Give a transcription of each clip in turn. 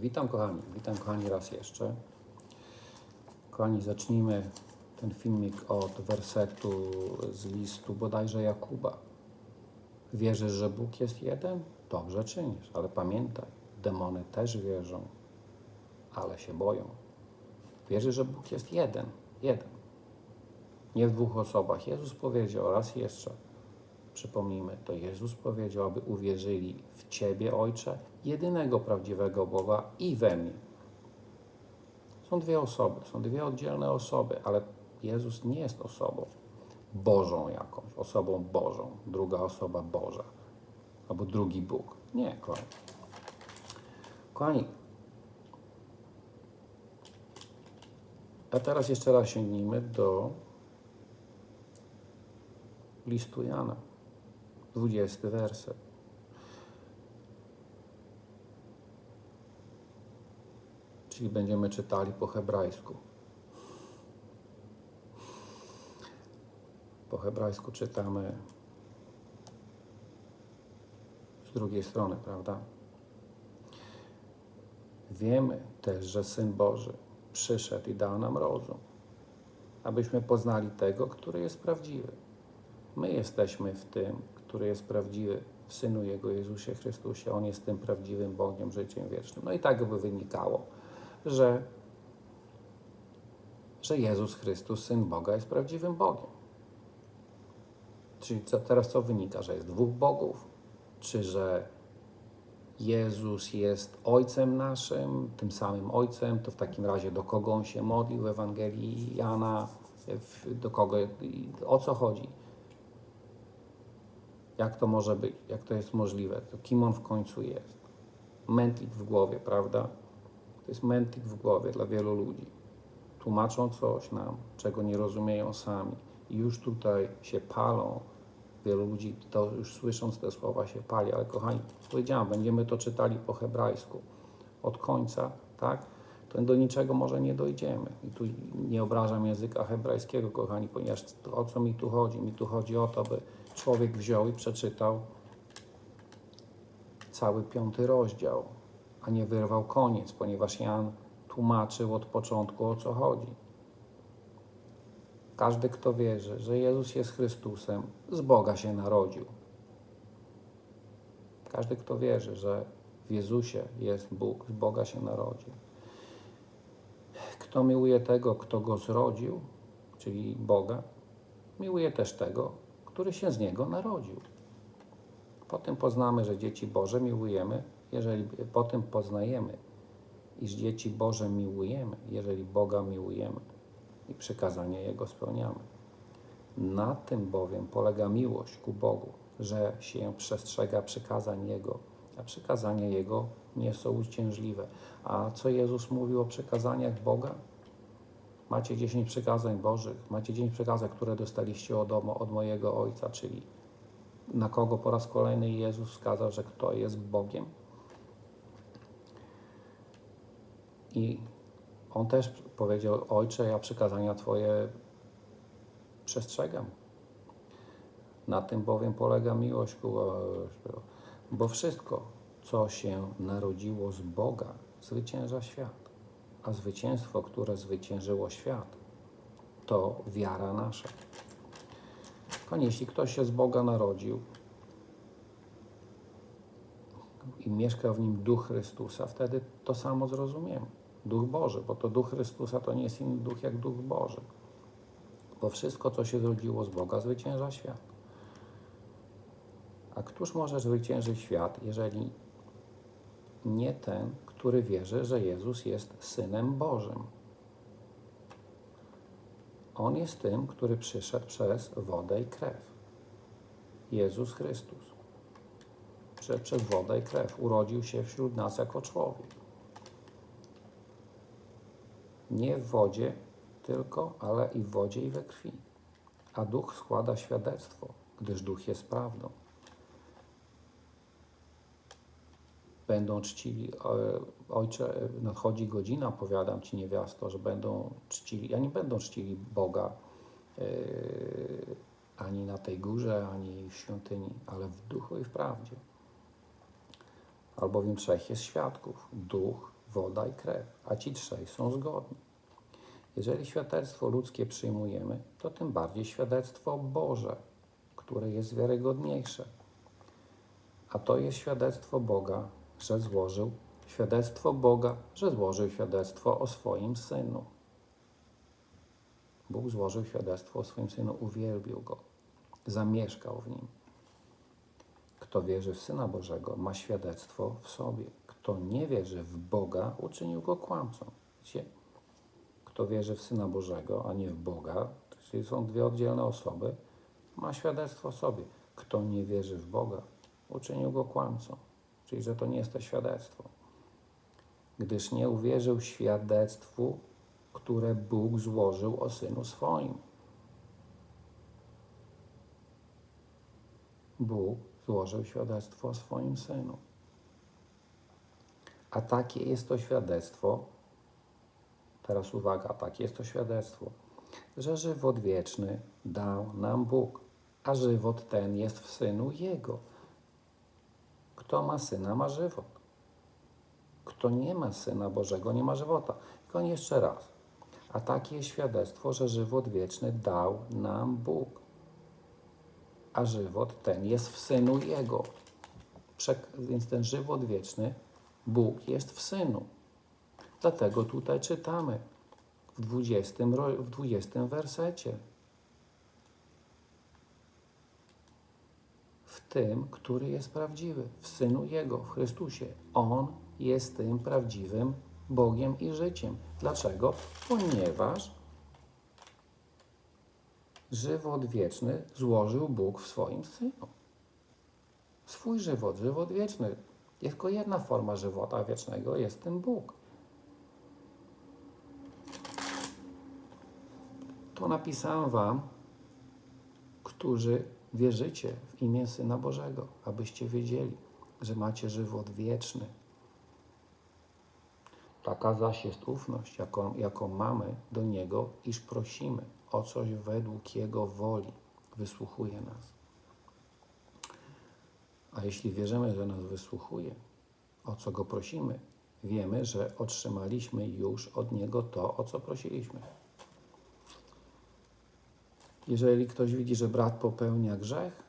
Witam kochani, witam kochani raz jeszcze. Kochani, zacznijmy ten filmik od wersetu z listu bodajże Jakuba. Wierzysz, że Bóg jest jeden? Dobrze czynisz, ale pamiętaj, demony też wierzą, ale się boją. Wierzysz, że Bóg jest jeden, jeden. Nie w dwóch osobach. Jezus powiedział raz jeszcze, przypomnijmy, to Jezus powiedział, aby uwierzyli w Ciebie, Ojcze, jedynego prawdziwego Boga i we mnie. Są dwie osoby, są dwie oddzielne osoby, ale Jezus nie jest osobą Bożą jakąś, osobą Bożą, druga osoba Boża, albo drugi Bóg. Nie, kochani. Kochani, a teraz jeszcze raz sięgnijmy do listu Jana, 20 werset. Czyli będziemy czytali po hebrajsku. Po hebrajsku czytamy z drugiej strony, prawda? Wiemy też, że Syn Boży przyszedł i dał nam rozum, abyśmy poznali tego, który jest prawdziwy. My jesteśmy w tym, który jest prawdziwy, w Synu Jego Jezusie Chrystusie. On jest tym prawdziwym Bogiem, życiem wiecznym. No i tak by wynikało, że, że Jezus Chrystus, Syn Boga, jest prawdziwym Bogiem. Czyli co, teraz co wynika? Że jest dwóch Bogów? Czy że Jezus jest Ojcem naszym, tym samym Ojcem? To w takim razie do kogo On się modlił w Ewangelii Jana? Do kogo, o co chodzi? Jak to może być? Jak to jest możliwe? To kim On w końcu jest? Mętlik w głowie, prawda? To jest mętlik w głowie dla wielu ludzi. Tłumaczą coś nam, czego nie rozumieją sami. I już tutaj się palą. Wielu ludzi to już słysząc te słowa się pali, ale kochani, powiedziałam, będziemy to czytali po hebrajsku. Od końca, tak? To do niczego może nie dojdziemy. I tu nie obrażam języka hebrajskiego, kochani, ponieważ to, o co mi tu chodzi? Mi tu chodzi o to, by człowiek wziął i przeczytał cały piąty rozdział, a nie wyrwał koniec, ponieważ Jan tłumaczył od początku o co chodzi. Każdy, kto wierzy, że Jezus jest Chrystusem, z Boga się narodził. Każdy, kto wierzy, że w Jezusie jest Bóg, z Boga się narodził. Kto miłuje tego, kto go zrodził, czyli Boga, miłuje też tego, który się z niego narodził. Potem poznamy, że dzieci Boże miłujemy, jeżeli potem poznajemy, iż dzieci Boże miłujemy, jeżeli Boga miłujemy i przykazania Jego spełniamy. Na tym bowiem polega miłość ku Bogu, że się przestrzega przykazań Jego, a przykazania Jego nie są uciążliwe. A co Jezus mówił o przykazaniach Boga? Macie 10 przykazań Bożych, macie 10 przykazań, które dostaliście od, od mojego Ojca, czyli na kogo po raz kolejny Jezus wskazał, że kto jest Bogiem. I on też powiedział: Ojcze, ja przykazania Twoje przestrzegam. Na tym bowiem polega miłość, ku- bo wszystko, co się narodziło z Boga, zwycięża świat. A zwycięstwo, które zwyciężyło świat, to wiara nasza. Konie, jeśli ktoś się z Boga narodził i mieszka w nim Duch Chrystusa, wtedy to samo zrozumiemy. Duch Boży, bo to Duch Chrystusa to nie jest inny duch jak Duch Boży. Bo wszystko, co się zrodziło z Boga, zwycięża świat. A któż może zwyciężyć świat, jeżeli nie ten, który wierzy, że Jezus jest Synem Bożym? On jest tym, który przyszedł przez wodę i krew. Jezus Chrystus. Przyszedł przez wodę i krew. Urodził się wśród nas jako człowiek. Nie w wodzie tylko, ale i w wodzie i we krwi. A duch składa świadectwo, gdyż duch jest prawdą. Będą czcili, e, ojcze, nadchodzi godzina, powiadam ci niewiasto, że będą czcili, ani będą czcili Boga e, ani na tej górze, ani w świątyni, ale w duchu i w prawdzie. Albowiem trzech jest świadków: duch, woda i krew, a ci trzej są zgodni. Jeżeli świadectwo ludzkie przyjmujemy, to tym bardziej świadectwo Boże, które jest wiarygodniejsze. A to jest świadectwo Boga, że złożył świadectwo Boga, że złożył świadectwo o swoim synu. Bóg złożył świadectwo o swoim synu, uwielbił go, zamieszkał w nim. Kto wierzy w Syna Bożego, ma świadectwo w sobie. Kto nie wierzy w Boga, uczynił go kłamcą. Wiecie? Kto wierzy w Syna Bożego, a nie w Boga, czyli są dwie oddzielne osoby, ma świadectwo sobie. Kto nie wierzy w Boga, uczynił go kłamcą, czyli że to nie jest to świadectwo. Gdyż nie uwierzył świadectwu, które Bóg złożył o Synu swoim. Bóg złożył świadectwo o swoim Synu. A takie jest to świadectwo, teraz uwaga, takie jest to świadectwo, że żywot wieczny dał nam Bóg, a żywot ten jest w Synu Jego. Kto ma Syna, ma żywot. Kto nie ma Syna Bożego, nie ma żywota. Tylko jeszcze raz. A takie świadectwo, że żywot wieczny dał nam Bóg. A żywot ten jest w Synu Jego. Więc ten żywot wieczny, Bóg jest w Synu. Dlatego tutaj czytamy w 20, ro- w 20 wersecie. Tym, który jest prawdziwy, w Synu Jego, w Chrystusie. On jest tym prawdziwym Bogiem i życiem. Dlaczego? Ponieważ żywot wieczny złożył Bóg w swoim Synu. Swój żywot, żywot wieczny. Jest tylko jedna forma żywota wiecznego, jest tym Bóg. To napisałem Wam, którzy wierzycie w imię Syna Bożego, abyście wiedzieli, że macie żywot wieczny. Taka zaś jest ufność, jaką, jaką mamy do Niego, iż prosimy o coś według Jego woli. Wysłuchuje nas. A jeśli wierzymy, że nas wysłuchuje, o co Go prosimy, wiemy, że otrzymaliśmy już od Niego to, o co prosiliśmy. Jeżeli ktoś widzi, że brat popełnia grzech,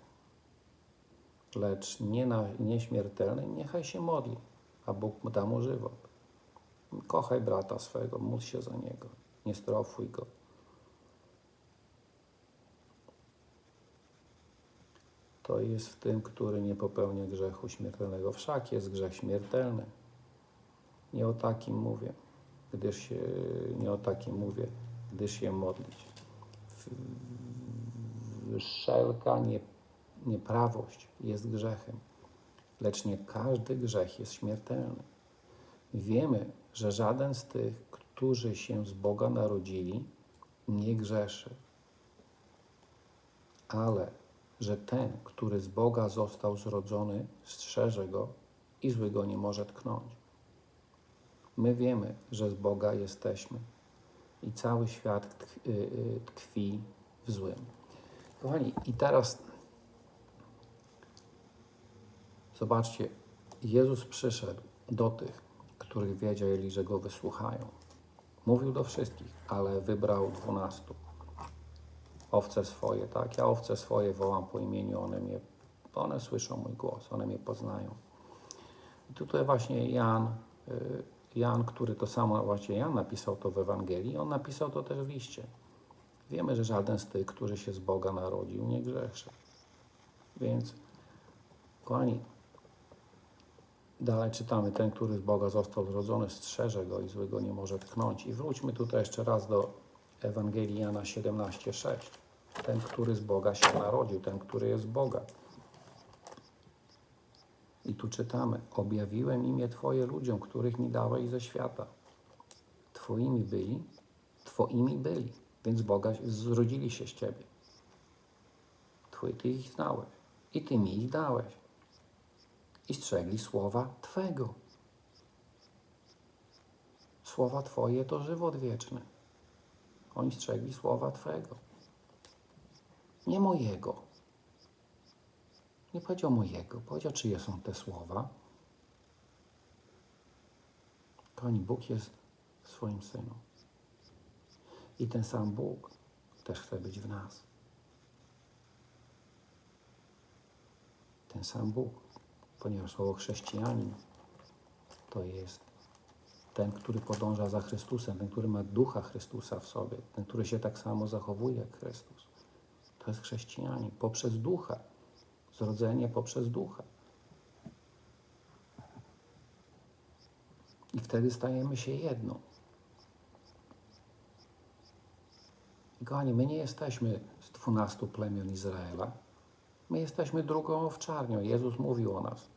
lecz nie na, nieśmiertelny, niechaj się modli, a Bóg da mu żywot. Kochaj brata swego, módl się za niego, nie strofuj go. To jest w tym, który nie popełnia grzechu śmiertelnego. Wszak jest grzech śmiertelny. Nie o takim mówię, gdyż się, nie o takim mówię, gdyż się modlić. Wszelka nie, nieprawość jest grzechem, lecz nie każdy grzech jest śmiertelny. Wiemy, że żaden z tych, którzy się z Boga narodzili, nie grzeszy, ale że ten, który z Boga został zrodzony, strzeże go i zły go nie może tknąć. My wiemy, że z Boga jesteśmy i cały świat tkwi, y, y, tkwi w złym. Kochani, i teraz zobaczcie, Jezus przyszedł do tych, których wiedzieli, że go wysłuchają. Mówił do wszystkich, ale wybrał dwunastu. Owce swoje, tak? Ja owce swoje wołam po imieniu, one mnie, one słyszą mój głos, one mnie poznają. I tutaj właśnie Jan, y, Jan, który to samo, właśnie Jan napisał to w Ewangelii, on napisał to też w liście. Wiemy, że żaden z tych, który się z Boga narodził, nie grzeszy. Więc, kochani, dalej czytamy, ten, który z Boga został zrodzony, strzeże go i złego nie może tknąć. I wróćmy tutaj jeszcze raz do Ewangelii Jana 17,6. Ten, który z Boga się narodził, ten, który jest Boga. I tu czytamy, objawiłem imię Twoje ludziom, których mi dałeś ze świata. Twoimi byli, Twoimi byli, więc Boga zrodzili się z Ciebie. Twój, Ty ich znałeś i Ty mi ich dałeś. I strzegli słowa Twego. Słowa Twoje to żywot wieczny. Oni strzegli słowa Twego. Nie mojego. Nie powiedział mojego, powiedział, czyje są te słowa. Kochani, Bóg jest swoim Synu. I ten sam Bóg też chce być w nas. Ten sam Bóg, ponieważ słowo chrześcijanin to jest ten, który podąża za Chrystusem, ten, który ma ducha Chrystusa w sobie, ten, który się tak samo zachowuje jak Chrystus. To jest chrześcijanin poprzez ducha. Zrodzenie poprzez ducha. I wtedy stajemy się jedną. Kochani, my nie jesteśmy z dwunastu plemion Izraela. My jesteśmy drugą owczarnią. Jezus mówił o nas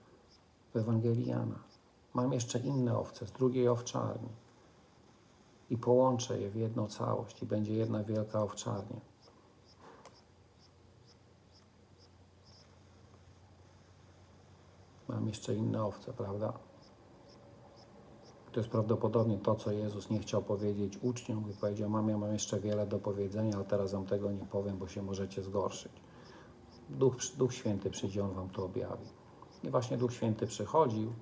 w Ewangelii Jana. Mam jeszcze inne owce z drugiej owczarni. I połączę je w jedną całość i będzie jedna wielka owczarnia. Mam jeszcze inne owce, prawda? To jest prawdopodobnie to, co Jezus nie chciał powiedzieć uczniom, gdy powiedział, mam, ja mam jeszcze wiele do powiedzenia, ale teraz wam tego nie powiem, bo się możecie zgorszyć. Duch, Duch Święty przyjdzie, On wam to objawi. I właśnie Duch Święty przychodził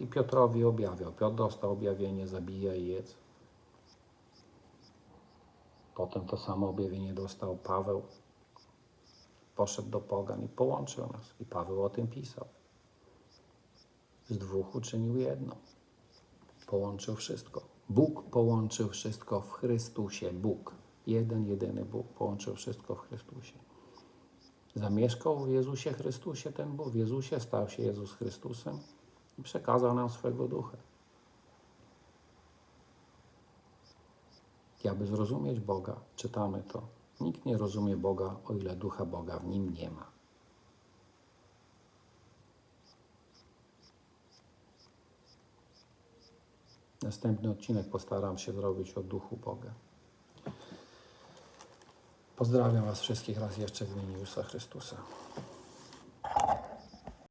i Piotrowi objawiał. Piotr dostał objawienie, zabija i jedz. Potem to samo objawienie dostał Paweł. Poszedł do pogan i połączył nas. I Paweł o tym pisał. Z dwóch uczynił jedno. Połączył wszystko. Bóg połączył wszystko w Chrystusie. Bóg. Jeden, jedyny Bóg połączył wszystko w Chrystusie. Zamieszkał w Jezusie Chrystusie ten Bóg. W Jezusie stał się Jezus Chrystusem i przekazał nam swego ducha. Aby zrozumieć Boga, czytamy to. Nikt nie rozumie Boga, o ile ducha Boga w nim nie ma. Następny odcinek postaram się zrobić o duchu Boga. Pozdrawiam Was wszystkich raz jeszcze w imieniu Jezusa Chrystusa.